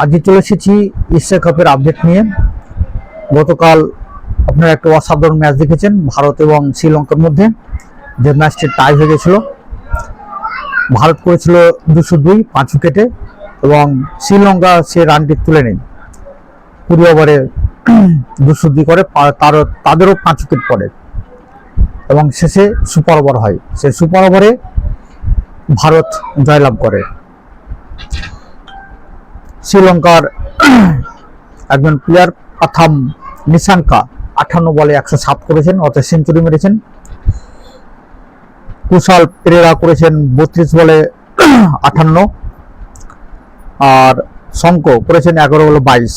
আজকে চলে এসেছি এশিয়া কাপের আপডেট নিয়ে। গতকাল আপনারা একটা অসাধারণ ম্যাচ দেখেছেন, ভারত এবং শ্রীলঙ্কার মধ্যে। যে ম্যাচটি টাই হয়ে গেছিল। ভারত করেছিল দুশো দুই, পাঁচ উইকেটে, এবং শ্রীলঙ্কা সে রানটি তুলে নেই কুড়ি ওভারে দুশো দুই করে তারও তাদেরও পাঁচ উইকেট পড়ে। এবং শেষে সুপার ওভার হয়। সে সুপার ওভারে ভারত জয়লাভ করে। শ্রীলঙ্কার একজন প্লেয়ার প্রথম নিশাঙ্কা আঠান্ন বলে একশো সাত করেছেন, অর্থাৎ সেঞ্চুরি মেরেছেন। কুশাল পেরেরা করেছেন বত্রিশ বলে আটান্ন আর শঙ্ক করেছেন এগারো বলে বাইশ।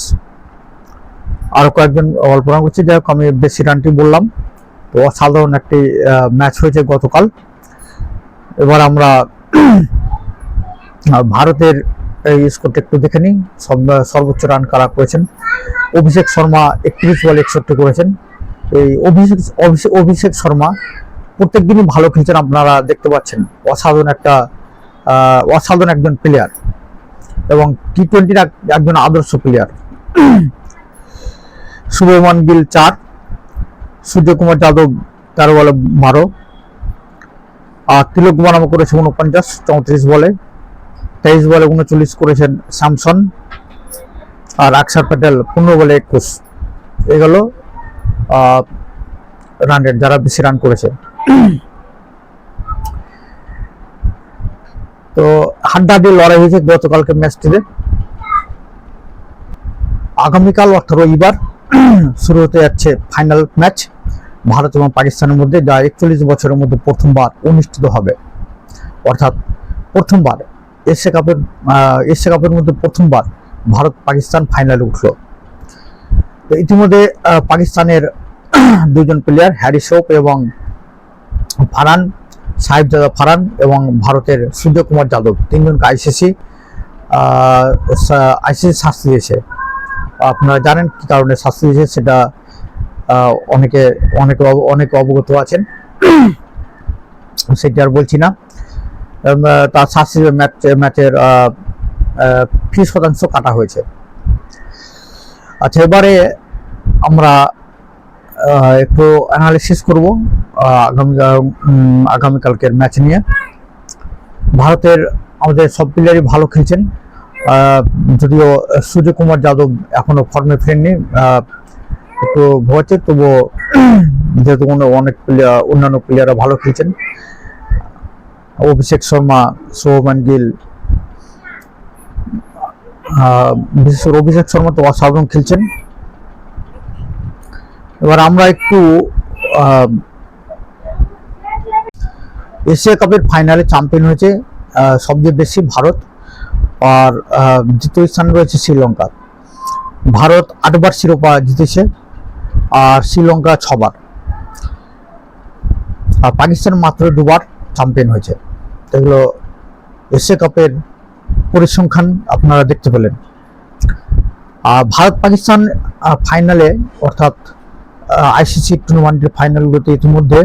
আরও কয়েকজন অল্প রান করছে, যাই হোক, আমি বেশি রানটি বললাম। তো অসাধারণ একটি ম্যাচ হয়েছে গতকাল। এবার আমরা, ভারতের এই স্কোরটা একটু দেখে নিই। সর্বোচ্চ রান কারা করেছেন? অভিষেক শর্মা একত্রিশ বলে একষট্টি করেছেন। এই অভিষেক অভিষেক শর্মা প্রত্যেক দিনই ভালো খেলছেন আপনারা দেখতে পাচ্ছেন। অসাধারণ একটা অসাধারণ একজন প্লেয়ার এবং টি টোয়েন্টির একজন আদর্শ প্লেয়ার শুভমান গিল চার, সূর্যকুমার যাদব তেরো বলে বারো, আর তিলক বানামো করেছে উনপঞ্চাশ, চৌত্রিশ বলে তেইশ বলে উনচল্লিশ করেছেন স্যামসন আর আকসার প্যাটেল পনেরো বলে একুশ। এগুলো রান রেট যারা বেশি রান করেছে। তো হাড্ডাহাড্ডি লড়াই হয়েছে গতকালকে ম্যাচটিতে। আগামীকাল অর্থাৎ রবিবার শুরু হতে যাচ্ছে ফাইনাল ম্যাচ ভারত এবং পাকিস্তানের মধ্যে যা একচল্লিশ বছরের মধ্যে প্রথমবার অনুষ্ঠিত হবে। অর্থাৎ প্রথমবার এশিয়া কাপের এশিয়া কাপের মধ্যে প্রথমবার ভারত পাকিস্তান ফাইনালে উঠল। তো ইতিমধ্যে পাকিস্তানের দুজন প্লেয়ার হ্যারি শোপ এবং ফারান সাহেব সাহেবজাদা ফারান এবং ভারতের সূর্যকুমার যাদব, তিনজনকে আইসিসি আইসিসি শাস্তি দিয়েছে। আপনারা জানেন কি কারণে শাস্তি দিয়েছে, সেটা অনেকে অনেকে অনেকে অবগত আছেন। সেটা আর বলছি না। তার শাস্তি ম্যাচ, ম্যাচের ফি শতাংশ কাটা হয়েছে। আচ্ছা এবারে আমরা একটু অ্যানালিসিস করব আগামী আগামীকালকের ম্যাচ নিয়ে। ভারতের আমাদের সব প্লেয়ারই ভালো খেলছেন। যদিও সূর্যকুমার যাদব এখনও ফর্মে ফেরেননি একটু ভোগাচ্ছে তবুও যেহেতু অনেক প্লেয়ার অন্যান্য প্লেয়াররা ভালো খেলছেন। অভিষেক শর্মা, সৌমান গিল বিশেষ করে অভিষেক শর্মা তো অসাধারণ খেলছেন। এবার আমরা একটু এশিয়া কাপের ফাইনালে চ্যাম্পিয়ন হয়েছে সবচেয়ে বেশি ভারত আর দ্বিতীয় স্থানে রয়েছে শ্রীলঙ্কা। ভারত আটবার শিরোপা জিতেছে আর শ্রীলঙ্কা ছবার। আর পাকিস্তান মাত্র দুবার চ্যাম্পিয়ন হয়েছে। এগুলো এশিয়া কাপের পরিসংখ্যান আপনারা দেখতে পেলেন। আর ভারত পাকিস্তান ফাইনালে অর্থাৎ আইসিসি টুর্নামেন্টের ফাইনালগুলোতে ইতিমধ্যে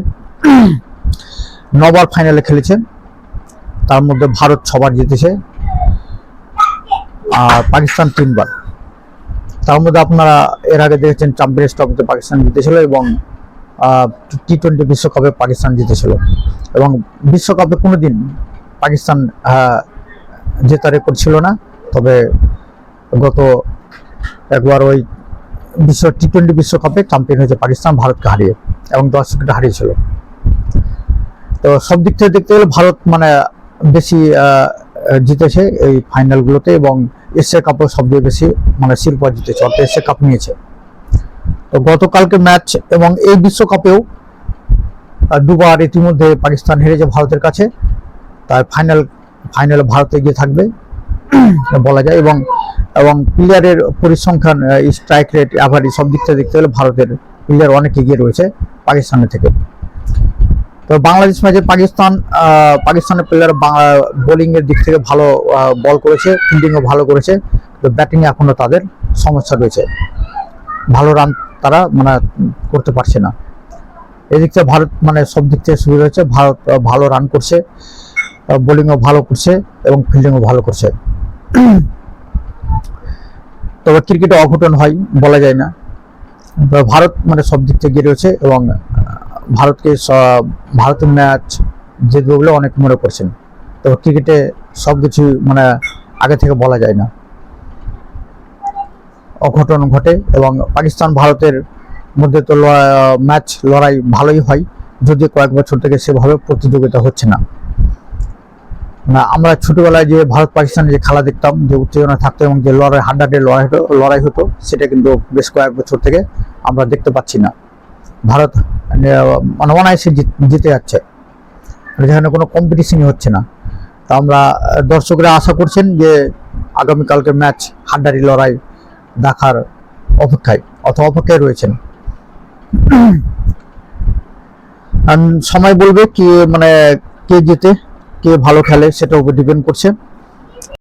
নবার ফাইনালে খেলেছে। তার মধ্যে ভারত ছবার জিতেছে। আর পাকিস্তান তিনবার। তার মধ্যে আপনারা এর আগে দেখেছেন চ্যাম্পিয়ন্স ট্রফিতে পাকিস্তান জিতেছিল এবং টি টোয়েন্টি বিশ্বকাপে পাকিস্তান জিতেছিল। এবং বিশ্বকাপে কোনোদিন পাকিস্তান জেতা রেকর্ড ছিল না। তবে গত একবার ওই বিশ্ব টি টোয়েন্টি বিশ্বকাপে চ্যাম্পিয়ন হয়েছে পাকিস্তান, ভারতকে হারিয়ে এবং দশ উইকেটে হারিয়েছিল। তো সব দিক থেকে দেখতে গেলে ভারত মানে বেশি জিতেছে এই ফাইনালগুলোতে এবং এশিয়া কাপও সবচেয়ে বেশি মানে শিরোপা জিতেছে, অর্থাৎ এশিয়া কাপ নিয়েছে। তো গতকালকে ম্যাচ এবং এই বিশ্বকাপেও দুবার ইতিমধ্যে পাকিস্তান হেরেছে ভারতের কাছে। তাই ফাইনাল ফাইনাল ভারতে গিয়ে থাকবে, বলা যায়। এবং এবং প্লেয়ারের পরিসংখ্যান স্ট্রাইক রেট অ্যাভারেজ সব দিক থেকে দেখতে গেলে ভারতের প্লেয়ার অনেক এগিয়ে রয়েছে পাকিস্তানের থেকে। তো বাংলাদেশ ম্যাচে পাকিস্তান পাকিস্তানের প্লেয়ার বোলিং এর দিক থেকে ভালো বল করেছে ফিল্ডিংও ভালো করেছে। তো ব্যাটিংয়ে এখনও তাদের সমস্যা রয়েছে। ভালো রান তারা মানে করতে পারছে না। এদিক থেকে ভারত মানে সব দিক থেকে সুবিধা হচ্ছে ভারত ভালো রান করছে বোলিংও ভালো করছে এবং ফিল্ডিংও ভালো করছে। তবে ক্রিকেটে অঘটন হয়, বলা যায় না। ভারত মানে সব দিক থেকে রয়েছে এবং ভারতকে ভারতের ম্যাচ জিতবে বলে অনেক মনে করছেন। তবে ক্রিকেটে সব কিছু মানে আগে থেকে বলা যায় না। অঘটন ঘটে এবং পাকিস্তান ভারতের মধ্যে তো ম্যাচ লড়াই ভালোই হয়। যদি কয়েক বছর থেকে সেভাবে প্রতিযোগিতা হচ্ছে না। আমরা ছোটবেলায় যে ভারত পাকিস্তানের যে খেলা দেখতাম, যে উত্তেজনা থাকতো এবং যে লড়াই হাড্ডাডে লড়াই হতো লড়াই হতো, সেটা কিন্তু বেশ কয়েক বছর থেকে আমরা দেখতে পাচ্ছি না। ভারত মানে অনায়াসে জিত- জিতে যাচ্ছে। যেখানে কোনো কম্পিটিশনই হচ্ছে না। তা আমরা দর্শকরা আশা করছেন যে আগামীকালকে ম্যাচ হাড্ডারি লড়াই দেখার অপেক্ষায় অথবা অপেক্ষায় রয়েছেন। সময় বলবে কে মানে কে যেতে কে ভালো খেলে সেটার উপর ডিপেন্ড করছে।